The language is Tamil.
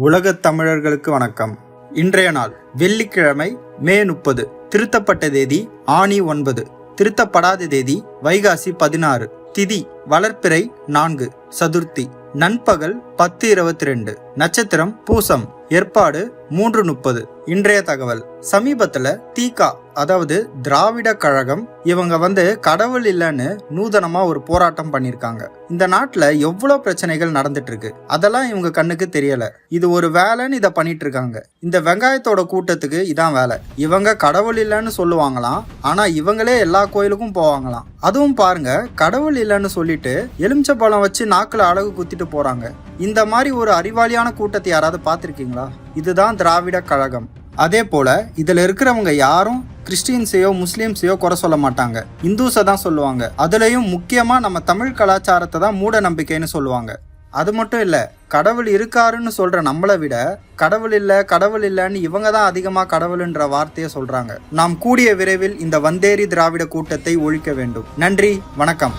உலகத் தமிழர்களுக்கு வணக்கம். இன்றைய நாள் வெள்ளிக்கிழமை மே முப்பது. திருத்தப்பட்ட தேதி ஆணி ஒன்பது. திருத்தப்படாத தேதி வைகாசி பதினாறு. திதி வளர்ப்பிறை நான்கு. சதுர்த்தி நண்பகல் பத்து இருபத்தி ரெண்டு நட்சத்திரம் பூசம் ஏற்பாடு மூன்று முப்பது. இன்றைய தகவல் சமீபத்துல தீகா அதாவது திராவிட கழகம் இவங்க வந்து கடவுள் இல்லைன்னு நூதனமா ஒரு போராட்டம் பண்ணிருக்காங்க. இந்த நாட்டுல எவ்வளவு பிரச்சனைகள் நடந்துட்டு இருக்கு அதெல்லாம் இவங்க கண்ணுக்கு தெரியல. இது ஒரு வேலைன்னு இதை பண்ணிட்டு இருக்காங்க இந்த வெங்காயத்தோட கூட்டத்துக்கு இதான் வேலை. இவங்க கடவுள் இல்லைன்னு சொல்லுவாங்களாம் ஆனா இவங்களே எல்லா கோயிலுக்கும் போவாங்களாம். அதுவும் பாருங்க கடவுள் இல்லைன்னு சொல்லிட்டு எலுமிச்சப்பழம் வச்சு நாக்கில் அழகு குத்திட்டு போறாங்க. இந்த மாதிரி ஒரு அறிவாளியான கூட்டத்தை யாராவது பார்த்துருக்கீங்களா? இதுதான் திராவிட கழகம். அதே போல இதில் இருக்கிறவங்க யாரும் கிறிஸ்டின்ஸையோ முஸ்லீம்ஸையோ குறை சொல்ல மாட்டாங்க. இந்துஸை தான் சொல்லுவாங்க. அதுலேயும் முக்கியமாக நம்ம தமிழ் கலாச்சாரத்தை தான் மூட நம்பிக்கைன்னு சொல்லுவாங்க. அது மட்டும் இல்லை கடவுள் இருக்காருன்னு சொல்கிற நம்மளை விட கடவுள் இல்லை கடவுள் இல்லைன்னு இவங்க தான் அதிகமாக கடவுள்ன்ற வார்த்தையை சொல்கிறாங்க நாம் கூடிய விரைவில் இந்த வந்தேரி திராவிட கூட்டத்தை ஒழிக்க வேண்டும். நன்றி வணக்கம்.